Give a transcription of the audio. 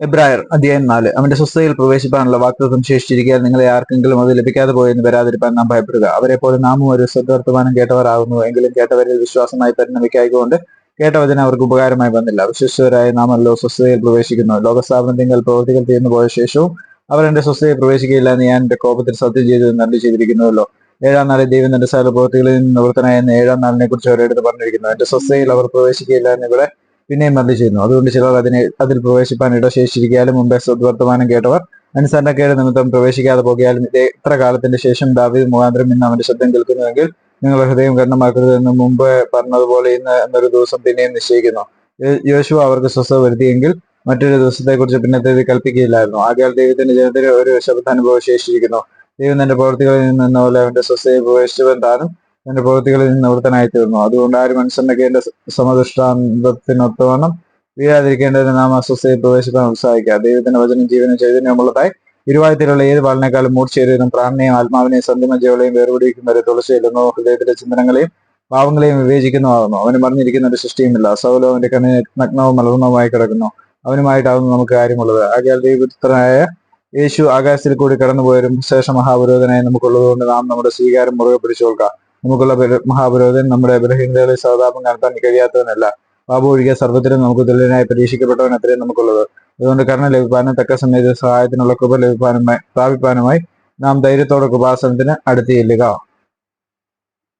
എബ്രായർ അധ്യായം നാല്. അവന്റെ സ്വസ്ഥതയിൽ പ്രവേശിപ്പാനുള്ള വാക്തത്വം ശേഷിച്ചിരിക്കാൻ നിങ്ങളെ ആർക്കെങ്കിലും അത് ലഭിക്കാതെ പോയെന്ന് വരാതിരിപ്പാൻ നാം ഭയപ്പെടുക. അവരെ പോലെ നാമും ഒരു സദ്വർത്തമാനം കേട്ടവരാകുന്നു എങ്കിലും കേട്ടവരിൽ വിശ്വാസമായി പരിണമിക്കായതുകൊണ്ട് കേട്ടവചന അവർക്ക് ഉപകാരമായി വന്നില്ല. വിശ്വസ്തരായ നാമല്ലോ സ്വസ്ഥതയിൽ പ്രവേശിക്കുന്നു. ലോകസ്ഥാപനത്തിങ്കൽ പ്രവൃത്തികൾ തീർന്നു പോയ ശേഷവും അവർ എന്റെ സ്വസ്ഥതയിൽ പ്രവേശിക്കുകയില്ല എന്ന് ഞാൻ എന്റെ കോപത്തിൽ സത്യം ചെയ്തു നന്ദി ചെയ്തിരിക്കുന്നുവല്ലോ. ഏഴാം നാളിൽ ദൈവം തന്റെ സകല പ്രവൃത്തികളിൽ നിന്ന് നിവർത്തനായെന്ന് ഏഴാം നാളിനെ കുറിച്ച് അവരെടുത്ത് പറഞ്ഞിരിക്കുന്നു. എന്റെ സ്വസ്ഥയിൽ അവർ പ്രവേശിക്കുകയില്ല എന്ന് ഇവിടെ പിന്നെയും മറന്നു ചെയ്യുന്നു അതുകൊണ്ട് ചിലർ അതിനെ അതിൽ പ്രവേശിപ്പാൻ ഇടശേഷിച്ചിരിക്കാലും മുമ്പേ സദ്വർത്തമാനം കേട്ടവർ അനുസരണക്കേട് നിമിത്തം പ്രവേശിക്കാതെ പോകിയാലും ഇതേ ഇത്ര കാലത്തിന്റെ ശേഷം ദാവീദ് മുഖാന്തരം ഇന്ന് അവന്റെ ശബ്ദം കേൾക്കുന്നുവെങ്കിൽ നിങ്ങൾ ഹൃദയം കണ്ണമാക്കരുത് എന്ന് മുമ്പ് പറഞ്ഞതുപോലെ ഇന്ന് എന്നൊരു ദിവസം പിന്നെയും നിശ്ചയിക്കുന്നു. യോശുവ അവർക്ക് സ്വസ്ഥത വരുത്തിയെങ്കിൽ മറ്റൊരു ദിവസത്തെക്കുറിച്ച് പിന്നത്തേത് കൽപ്പിക്കുകയില്ലായിരുന്നു. ആകയാൽ ദൈവത്തിന്റെ ജനത്തിന് ഒരു ശബ്ദാനുഭവം ശേഷിച്ചിരിക്കുന്നു ദൈവം തന്റെ പ്രവർത്തികളിൽ നിന്ന് പോലെ അവന്റെ സ്വസ്ഥയെ പ്രവേശിച്ചവൻ താനും തന്റെ പ്രവൃത്തികളിൽ നിന്ന് നിവൃത്തനായി തീർന്നു. അതുകൊണ്ട് ആര് മനുഷ്യനൊക്കെ എന്റെ സമദൃഷ്ടാന്തത്തിനൊത്തവണ്ണം വീഴാതിരിക്കേണ്ടതിന് നാം അസ്വസ്ഥയിൽ പ്രവേശിക്കാൻ ഉത്സാഹിക്കുക. ദൈവത്തിന്റെ വചനം ജീവനും ചൈതന്യമുള്ളതായി ഇരുവായത്തിലുള്ള ഏത് വാളിനേക്കാളും മൂർച്ചയേറിയതും പ്രാണനെയും ആത്മാവിനെയും സന്ധിമജ്ജകളെയും വേർപിടിക്കും വരെ തുളസിയില്ലെന്നോ ഹൃദയത്തിലെ ചിന്തനങ്ങളെയും ഭാവങ്ങളെയും വിവേചിക്കുന്നതാകുന്നു. അവന് മറിഞ്ഞിരിക്കുന്ന ഒരു സൃഷ്ടിയുമില്ല. സൗലോ അവന്റെ കണ്ണിന് നഗ്നവും മലർന്നവുമായി കിടക്കുന്നു. അവനുമായിട്ടാകുന്നു നമുക്ക് കാര്യമുള്ളത്. ആകയാൽ ദൈവപുത്രനായ യേശു ആകാശത്തിൽ കൂടി കടന്നുപോയാലും ശേഷ മഹാപുരോധനായി നമുക്കുള്ളതുകൊണ്ട് നാം നമ്മുടെ സ്വീകാരം മുറുകെ പിടിച്ചുകൊള്ളുക നമുക്കുള്ള മഹാപുരോഹിതൻ നമ്മുടെ ബലഹീനതകളെ സഹതാപം കാണാൻ കഴിയാത്തവനല്ല. ബാബു ഒഴികെ സർവത്തിലും നമുക്ക് തുല്യനായി പരീക്ഷിക്കപ്പെട്ടവൻ അത്രയും നമുക്കുള്ളത്. അതുകൊണ്ട് കരുണ ലഭിക്കാനും തക്ക സമയത്ത് സഹായത്തിനുള്ള കൃപ ലഭിപ്പാനുമായി പ്രാപിപ്പാനുമായി നാം ധൈര്യത്തോടെ കൃപാസനത്തിന് അടുത്തിയില്ലുക